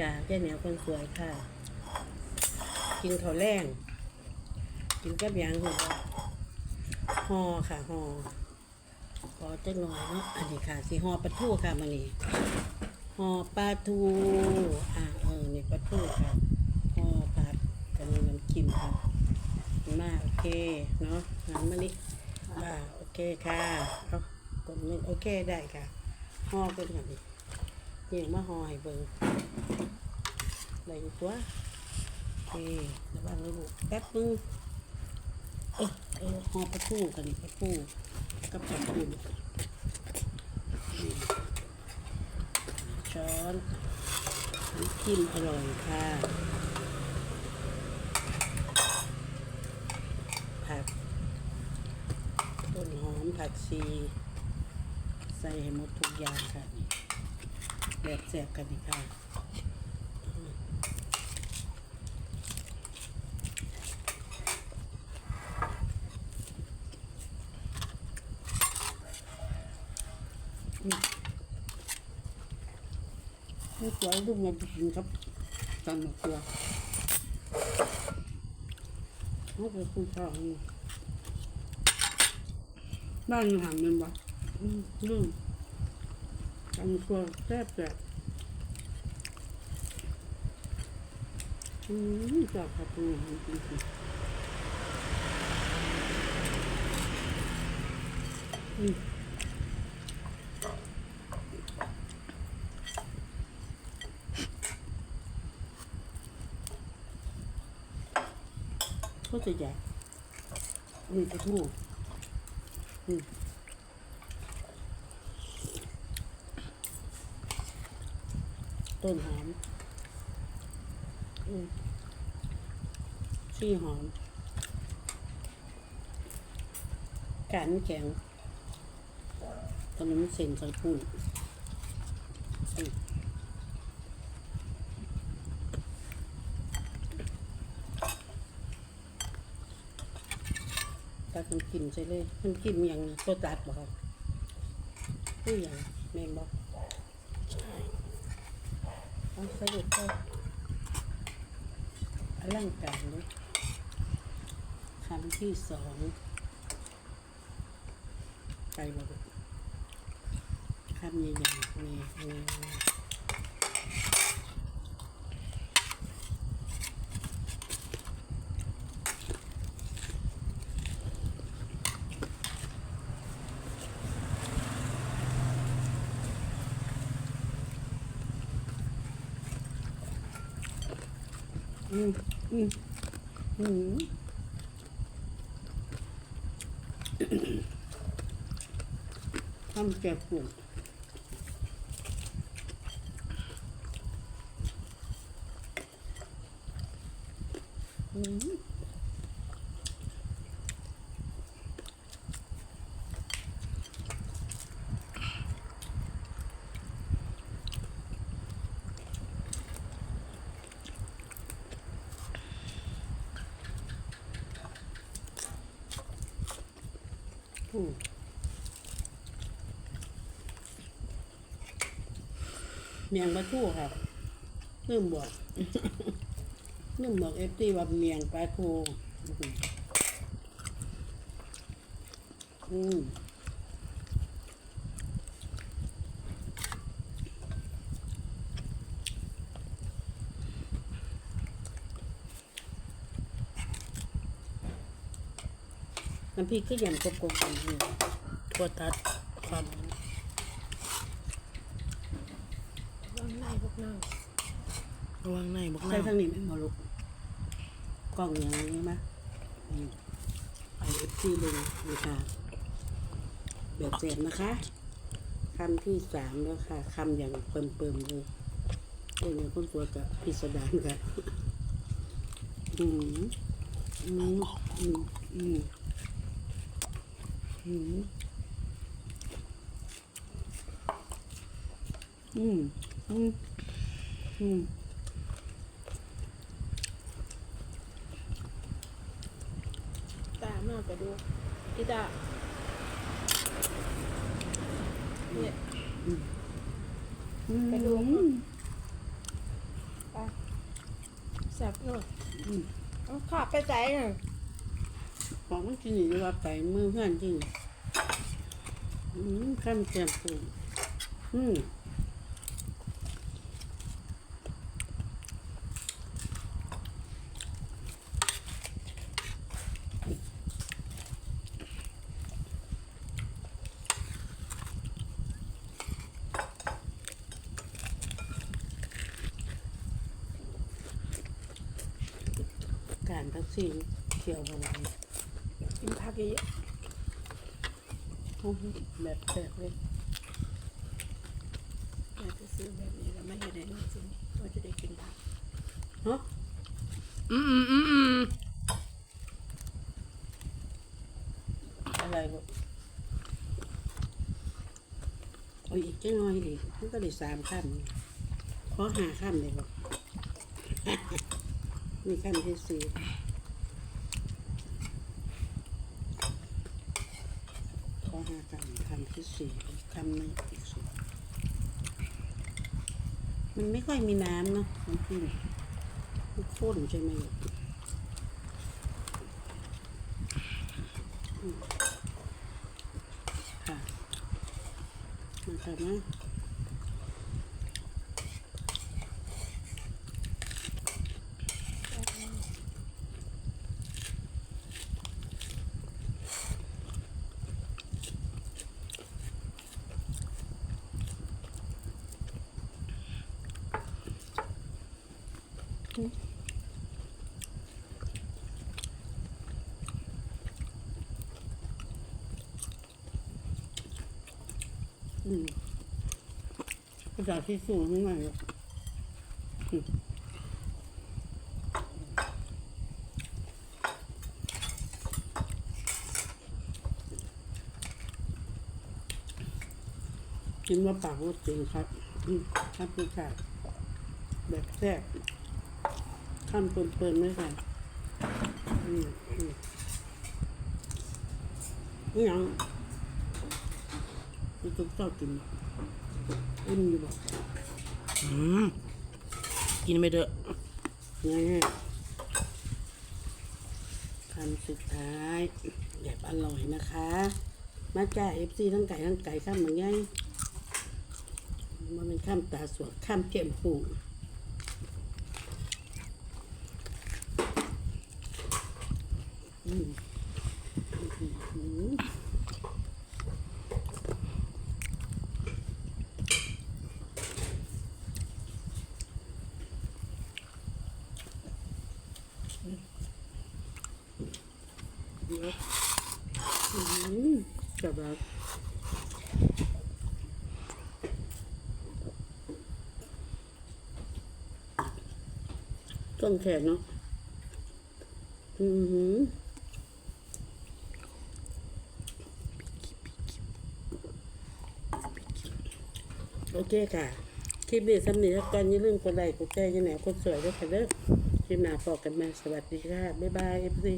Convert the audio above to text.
จ้าเจ๊เหนียวคนสวยค่ะ กินข้าวแรงกินกับยังหัวห่อค่ะห่อขอจักหน่อยเนาะอันนี้ค่ะสีห่อปลาทูค่ะมันนี่ห่อปลาทูอ่าเออนี่ปลาทูค่ะห่อผัดกับมีน้ำจิ้มค่ะมาโอเคเนาะน้ำมันนี่อ่าโอเคค่ะเอากดนึงโอเคได้ค่ะห่อกันค่ะ นี่เยี่ยงมาห่อให้เบิ่งได้อยู่ตัวโอเคระวังลูกแป๊บนึงเออเออหอปลาทูกันนี่ปลาทูกับปลาทูช้อนน้ำจิ้มอร่อยค่ะผักต้นหอมผักชี ใส่ให้หมดทุกอย่างค่ะนี่ แบบแสบกันนี่ค่ะไม่สวยลูกมากินครับตันมะเขือเขาไปคุยต่อนี่บ้านอยู่ห่างมันบ่อืม ลืมตันมะเขือแซ่บแซ่บอืมจับกระปูจริงจริงอืมก็จะใหญ่นี่จะทูอืม ต้นหอมชี่หอมกันแข็งตอนนี้มันเส้นใส่ปุ่นอืมตัดน้ำจิ้มใส่เลยน้ำจิ้มอย่างนี้ตัวตัดบ่ครับผู้อย่างแม่บ่ใช่ เอาใส่ลูกไปอลังการเลยคำที่สองไปบ่ลูกคำใหญ่ๆมีมี อืมอืมอืมทำแกงปุ่มอืม เมียงปลาทูครับลืมบอกลืมบอกเอฟตีว่าเมียงปลาทูอืม น้ำพริกก็ยังกบกบกันอยู่ตัวตัดความวางในพวกนั่งระวังในบอกใส่น้ทางนี้ไม่มอลูกกล้องอย่างนี้ไหมอืมไปเอฟซีเลยนี่ค่ะแบบเสร็จนะคะคำที่สามแล้วค่ะคำอย่างเปิมเปิมๆเลยเรื่องคนตัวกับพิสดารค่ะอืมอืมอืมอืม อืมอืม อืม อืมตามาไปดูกีตาเนี่ยอืมไปดูอืมแซ่บเนาะเอาขาไปใจน่ะ ของมันกินอยู่ว่าไปมือเพื่อนจริงอืมข้ามเจียมปูอืมการทักซี่เขียวเอาไว้ กินผักเยอะโอ้โหแบบแปลกเลยๆอยากจะซื้อแบบนี้แล้วไม่เห็นได้จริงว่าจะได้กินผักฮะอืมอืมอืมอืมอะไรบ่โอ้ยอีกจังน้อยดิมันก็ได้สามขั้นขอหาขั้นเลยบ่มีขั้นที่สี่ขอ หาขั้นขั้นที่สี่คำนี้อีกสี่มันไม่ค่อยมีน้ำเนาะน้ำจิ้มมันข้นใช่ไหมค่ะมาค่ะนะ อืมกระดาษที่สูงยังไงอะอืมกินว่าปากว่าจริงครับอืมครับพี่ค่ะแบบแซ่บ ข้ามเปินๆไหมค่ะอืมอืมนี่ยังนี่ตุ๊กเจ้ากินอิ่มอยู่บ่อืมกินไปเถอะนี่คำสุดท้ายแบบอร่อยนะคะ มาจ้าเอฟซีทั้งไก่ทั้งไก่ข้ามเหมือนไงมันเป็นข้ามตาสวดข้ามเจียมปูอืมอืมเดี๋ยวอืม จับแบบต้นแขนเนาะอือหือ โอเคค่ะ คลิปนี้สำเนียงกันอย่าลืมกดไลค์กดแชร์ยังไหนกดสวยด้วยค่ะเด้อคลิปหน้าพอกันมาสวัสดีค่ะ บ๊ายบายเอฟซี